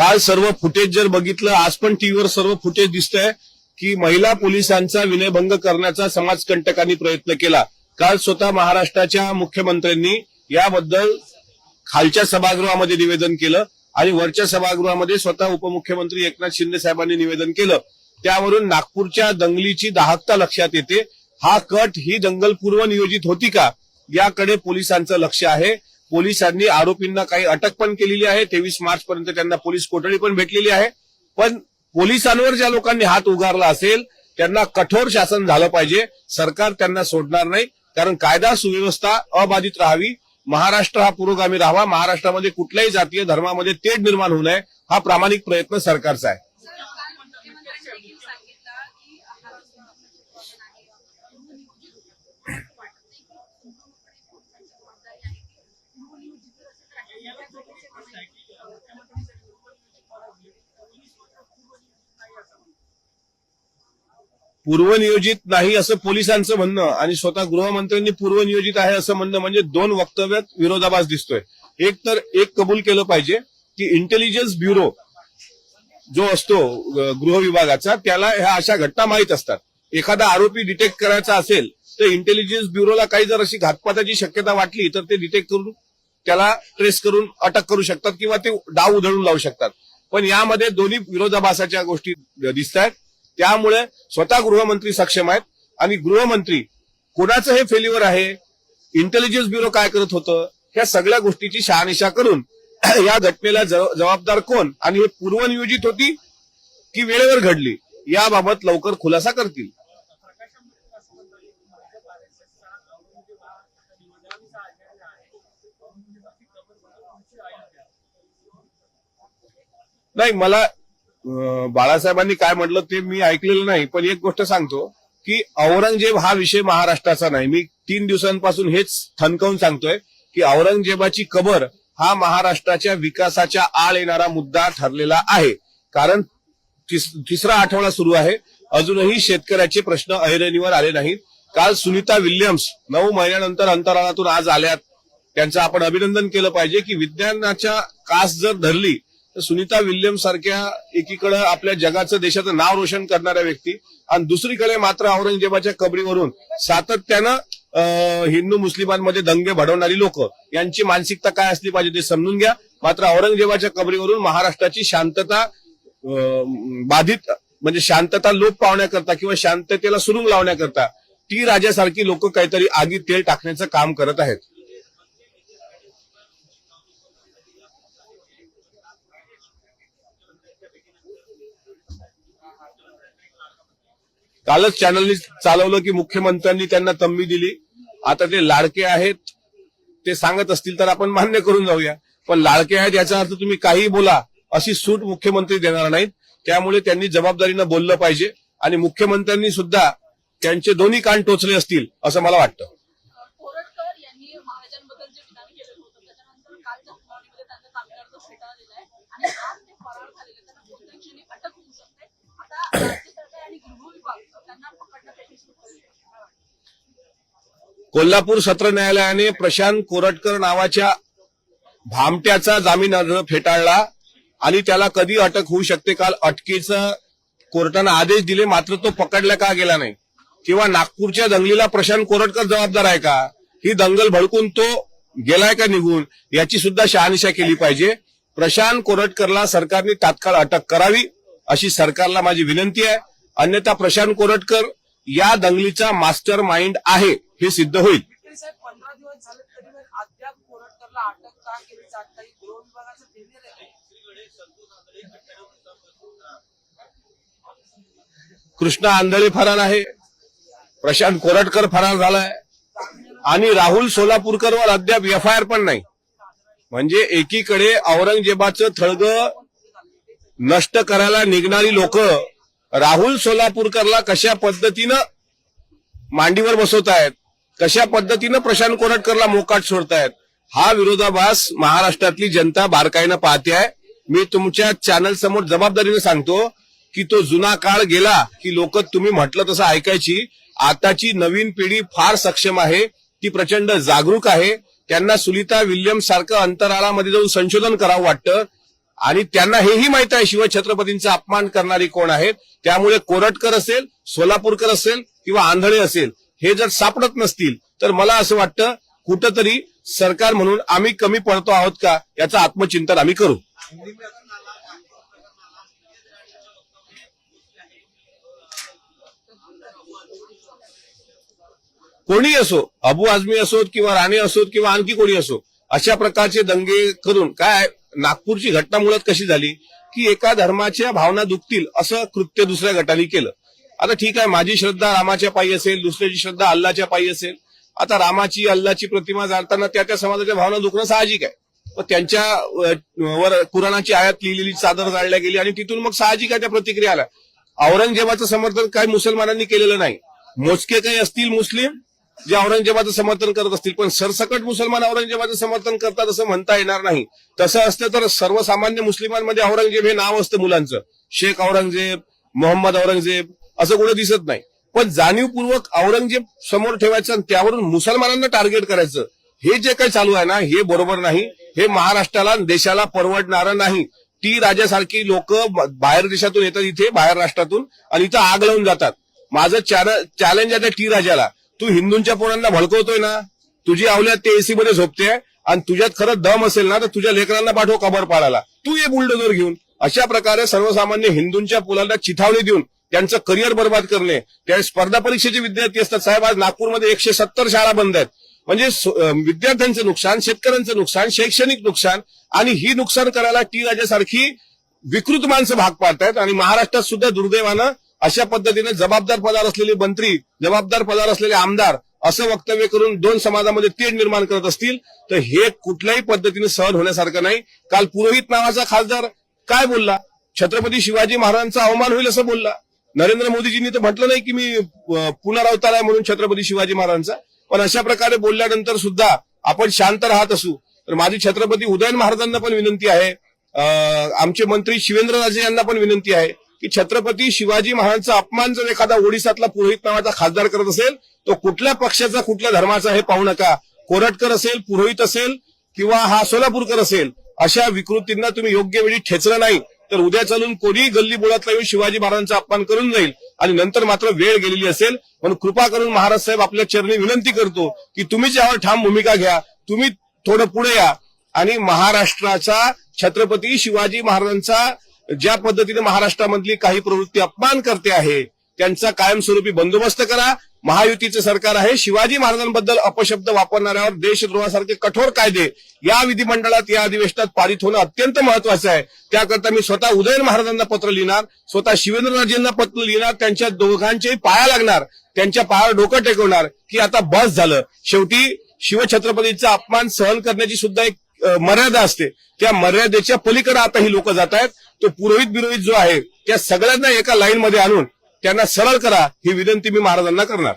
काल सर्व फुटेज जर बघितलं आज पण टीव्हीवर सर्व फुटेज दिसतंय की महिला पोलिसांचा विनयभंग करण्याचा समाजकंटकांनी प्रयत्न केला. काल स्वतः महाराष्ट्राच्या मुख्यमंत्र्यांनी याबद्दल खालच्या सभागृहामध्ये निवेदन केलं आणि वरच्या सभागृहामध्ये स्वतः उपमुख्यमंत्री एकनाथ शिंदे साहेबांनी निवेदन केलं. त्यावरून नागपूरच्या दंगलीची दाहकता लक्षात येते. हा कट ही दंगल पूर्व नियोजित होती का? याकडे पोलिसांचं लक्ष आहे. पोलिसांनी आरोपींना काही अटक पण केलेली आहे. तेवीस मार्च पर्यंत त्यांना पोलीस कोठडी पण भेटलेली आहे. पण पोलिसांवर ज्या लोकांनी हात उगारला असेल त्यांना कठोर शासन झालं पाहिजे. सरकार त्यांना सोडणार नाही. कारण कायदा सुव्यवस्था अबाधित राहावी. महाराष्ट्र हा पुरोगामी राहावा. महाराष्ट्रामध्ये कुठल्याही जातीय धर्मामध्ये तेढ निर्माण होऊ नये. हा प्रामाणिक प्रयत्न सरकारचा आहे काल मुख्यमंत्र्यांनी देखील सांगितलं की हा जो आहे वाटत नाही की पूर्णपणे पोलिसांची जबाबदारी आहे की पूर्वनियोजित जर असेल तर अशा मोठ्या प्रकारचे पूर्वनियोजित नाही असं पोलिसांचं म्हणणं आणि स्वतः गृहमंत्र्यांनी पूर्वनियोजित आहे असं म्हणणं म्हणजे दोन वक्तव्यात विरोधाभास दिसतोय. एक तर एक कबूल केलं पाहिजे की इंटेलिजन्स ब्युरो जो असतो गृह विभागाचा त्याला ह्या अशा घटना माहीत असतात. एखादा आरोपी डिटेक्ट करायचा असेल तर इंटेलिजन्स ब्युरोला काही जर अशी घातपाताची शक्यता वाटली तर ते डिटेक्ट करून त्याला ट्रेस करून अटक करू शकतात किंवा ते डाव उधळून लावू शकतात. पण यामध्ये दोन्ही विरोधाभासाच्या गोष्टी दिसत आहेत त्यामुळे स्वतः गृहमंत्री सक्षम आहेत आणि गृहमंत्री कोणाचं हे फेल्युअर आहे? इंटेलिजन्स ब्युरो काय करत होतं? ह्या सगळ्या गोष्टीची शहानिशा करून या घटनेला जबाबदार कोण? आणि हे पूर्वनियोजित होती की वेळेवर घडली? याबाबत लवकर खुलासा करतील. नाही मला बाळासाहेबांनी काय म्हटलं ते मी ऐकलेलं नाही पण एक गोष्ट सांगतो की औरंगजेब हा विषय महाराष्ट्राचा नाही. मी तीन दिवसांपासून हेच ठणकावून सांगतोय की औरंगजेबाची कबर हा महाराष्ट्राच्या विकासाच्या आळ येणारा मुद्दा ठरलेला आहे. कारण तिसरा आठवडा सुरू आहे. अजूनही शेतकऱ्याचे प्रश्न ऐरणीवर आले नाहीत. काल सुनीता विल्यम्स नऊ महिन्यानंतर अंतराळातून आज आल्यात. त्यांचं आपण अभिनंदन केलं पाहिजे की विज्ञानाच्या कास जर धरली सुनीता विल्यम्स सारख्या एकीकडे आपल्या जगाचं देशाचं नाव रोशन करणाऱ्या व्यक्ती. आणि दुसरीकडे मात्र औरंगजेबाच्या कबरीवरून सातत्यानं अं, हिंदू मुस्लिमांमध्ये दंगे भडवणारी लोक. यांची मानसिकता काय असली पाहिजे ते समजून घ्या. मात्र औरंगजेबाच्या कबरीवरून महाराष्ट्राची शांतता बाधित म्हणजे शांतता लोप पावण्याकरता किंवा शांततेला सुरुंग लावण्याकरता टी राजासारखी लोक काहीतरी आगीत तेल टाकण्याचं काम करत आहेत. कालच चॅनलनी चालवलं की मुख्यमंत्र्यांनी त्यांना तंबी दिली. आता ते लाडके आहेत ते सांगत असतील तर आपण मान्य करून जाऊया. पण लाडके आहेत याचा अर्थ तुम्ही काही बोला अशी सूट मुख्यमंत्री देणार नाहीत. त्यामुळे त्यांनी जबाबदारीनं बोललं पाहिजे आणि मुख्यमंत्र्यांनी सुद्धा त्यांचे दोन्ही कान टोचले असतील असं मला वाटतं कोरटकर यांनी महाराजांबद्दल जे विधान केलेलं होतं त्याच्यानंतर कालच्या सुनावणीमध्ये त्यांना तामिळनाडूचा फेटा दिलाय आणि आज ते फरार झालेले त्यांना कोणत्या क्षणी अटक होऊ शकते आता राज्य सरकार आणि गृह विभाग त्यांना पकडण्यासाठी सुरू करेल काय वाटतं? कोल्हापूर सत्र न्यायालयाने प्रशांत कोरटकर नावाच्या भामट्याचा जामीन अर्ज फेटाळला आणि त्याला कधी अटक होऊ शकते काल अटकेचं कोर्टानं आदेश दिले मात्र तो पकडला का गेला नाही? किंवा नागपूरच्या दंगलीला प्रशांत कोरटकर जबाबदार आहे का? ही दंगल भडकून तो गेलाय का निघून? याची सुद्धा शहानिशा केली पाहिजे. प्रशांत कोरटकरला सरकारने तात्काळ अटक करावी अशी सरकारला माझी विनंती आहे. अन्यथा प्रशांत कोरटकर या दंगलीचा मास्टर माइंड आहे हे सिद्ध होईल. कृष्णा आंधळे फरार आहे प्रशांत कोरटकर फरार झालाय आणि राहुल सोलापूरकरवर अद्याप एफ आय आर पण नाही. म्हणजे एकीकडे औरंगजेबाचं थळग नष्ट करायला निघणारी लोक राहुल सोलापूरकरला कशा पद्धतीनं मांडीवर बसवत आहेत कशा पद्धतीनं प्रशांत कोरटकरला मोकाट सोडतायत हा विरोधाभास महाराष्ट्रातली जनता बारकाईनं पाहते आहे मी तुमच्या चॅनल समोर जबाबदारीनं सांगतो की तो जुना काळ गेला की लोक तुम्ही म्हटलं तसं ऐकायची. आताची नवीन पिढी फार सक्षम आहे ती प्रचंड जागरूक आहे. त्यांना सुलिता विल्यम सारखं अंतराळामध्ये जाऊन संशोधन करावं वाटतं. आणि त्यांना हेही माहीत आहे शिवछत्रपतींचा अपमान करणारी कोण आहेत? त्यामुळे कोरटकर असेल सोलापूरकर असेल किंवा आंधळे असेल हे जर सापडत नसतील तर मला असं वाटतं कुठंतरी सरकार म्हणून आम्ही कमी पडतो आहोत का? याचं आत्मचिंतन आम्ही करू. कोणी असो अबू आझमी असोत किंवा राणे असोत किंवा आणखी कोणी असो अशा प्रकारचे दंगे करून काय नागपूरची घटना मुळात कशी झाली की एका धर्माच्या भावना दुखतील असं कृत्य दुसऱ्या गटाने केलं. आता ठीक आहे माझी श्रद्धा रामाच्या पायी असेल दुसऱ्याची श्रद्धा अल्लाच्या पायी असेल. आता रामाची अल्लाची प्रतिमा जाळताना त्या त्या समाजाच्या भावना दुखणं साहजिक आहे. मग त्यांच्या वर कुराणाची आयात लिहिलेली चादर जाळल्या गेली आणि तिथून मग साहजिक आहे त्या प्रतिक्रिया आल्या. औरंगजेबाचं समर्थन काही मुसलमानांनी केलेलं नाही. मोजके काही असतील मुस्लिम जे औरंगजेबाचं समर्थन करत असतील पण सरसकट मुसलमान औरंगजेबाचं समर्थन करतात असं म्हणता येणार नाही. तसं असतं तर सर्वसामान्य मुस्लिमांमध्ये औरंगजेब हे नाव असतं मुलांचं. शेख औरंगजेब मोहम्मद औरंगजेब असं कुठं दिसत नाही. पण जाणीवपूर्वक औरंगजेब समोर ठेवायचं आणि त्यावरून मुसलमानांना टार्गेट करायचं हे जे काही चालू आहे ना हे बरोबर नाही. हे महाराष्ट्राला देशाला परवडणारं नाही. टी राजासारखी लोक बाहेर देशातून येतात इथे बाहेर राष्ट्रातून आणि इथं आग लावून जातात. माझं चॅलेंज आहे त्या टी राजाला. तू हिंदूंच्या पोरांना भडकवतोय ना तुझी आवल्यात ते एसी मध्ये झोपते आणि तुझ्यात खरंच दम असेल ना तर तुझ्या लेकरांना पाठव कबर पाडायला तू ये बुलडोजर घेऊन. अशा प्रकारे सर्वसामान्य हिंदूंच्या मुलांना चिथावणी देऊन त्यांचं करिअर बर्बाद करणे. त्या स्पर्धा परीक्षेचे विद्यार्थी असतात साहेब आज नागपूरमध्ये एकशे सत्तर शाळा बंद आहेत. म्हणजे विद्यार्थ्यांचं नुकसान शेतकऱ्यांचं नुकसान शैक्षणिक नुकसान आणि ही नुकसान करायला टी राजासारखी विकृत माणसं भाग पाडतायत. आणि महाराष्ट्रात सुद्धा दुर्दैवानं अशा पद्धतीने जबाबदार पदार असलेले मंत्री जबाबदार पदार असलेले आमदार असं वक्तव्य करून दोन समाजामध्ये तेढ निर्माण करत असतील तर हे कुठल्याही पद्धतीने सहन होण्यासारखं नाही. काल पुरोहित नावाचा खासदार काय बोलला? छत्रपती शिवाजी महाराजांचा अवमान होईल असं बोलला. नरेंद्र मोदीजींनी तर म्हटलं नाही की मी पुनरावतार आहे म्हणून छत्रपती शिवाजी महाराजांचा. पण अशा प्रकारे बोलल्यानंतर सुद्धा आपण शांत राहत असू. तर माझी छत्रपती उदयन महाराजांना पण विनंती आहे. अं, आमचे मंत्री शिवेंद्रराजे यांना पण विनंती आहे. की छत्रपती शिवाजी महाराजांचा अपमान जर एखादा ओडिसातला पुरोहित नावाचा खासदार करत असेल तो कुठल्या पक्षाचा कुठल्या धर्माचा हे पाहू नका. कोरटकर असेल पुरोहित असेल किंवा हा सोलापूरकर असेल अशा विकृतींना तुम्ही योग्य वेळी ठेचलं नाही तर उद्या चालून कोणी गल्ली बोळातला येऊन शिवाजी महाराजांचा अपमान करून जाईल. आणि नंतर मात्र वेळ गेलेली असेल म्हणून कृपा करून महाराज साहेब आपल्या चरणी विनंती करतो की तुम्ही यावर ठाम भूमिका घ्या तुम्ही थोडं पुढे या. आणि महाराष्ट्राचा छत्रपती शिवाजी महाराजांचा ज्या पद्धतीने महाराष्ट्रामधली काही प्रवृत्ती अपमान करते आहे त्यांचा कायमस्वरूपी बंदोबस्त करा. महायुतीचं सरकार आहे. शिवाजी महाराजांबद्दल अपशब्द वापरणाऱ्यावर देशद्रोहासारखे कठोर कायदे या विधिमंडळात या अधिवेशनात पारित होणं अत्यंत महत्वाचं आहे. त्याकरता मी स्वतः उदयन महाराजांना पत्र लिहिणार स्वतः शिवेंद्रराजेंना पत्र लिहिणार त्यांच्या दोघांच्याही पाया लागणार त्यांच्या पायावर डोकं टेकवणार की आता बस झालं. शेवटी शिवछत्रपतीचा अपमान सहन करण्याची सुद्धा एक मर्यादा असते. त्या मर्यादेच्या पलीकडे आता ही लोक जात आहेत तो पुरोहित बिरोहित जो आहे त्या सगळ्यांना एका लाईनमध्ये आणून त्यांना सरळ करा ही विनंती मी महाराजांना करणार.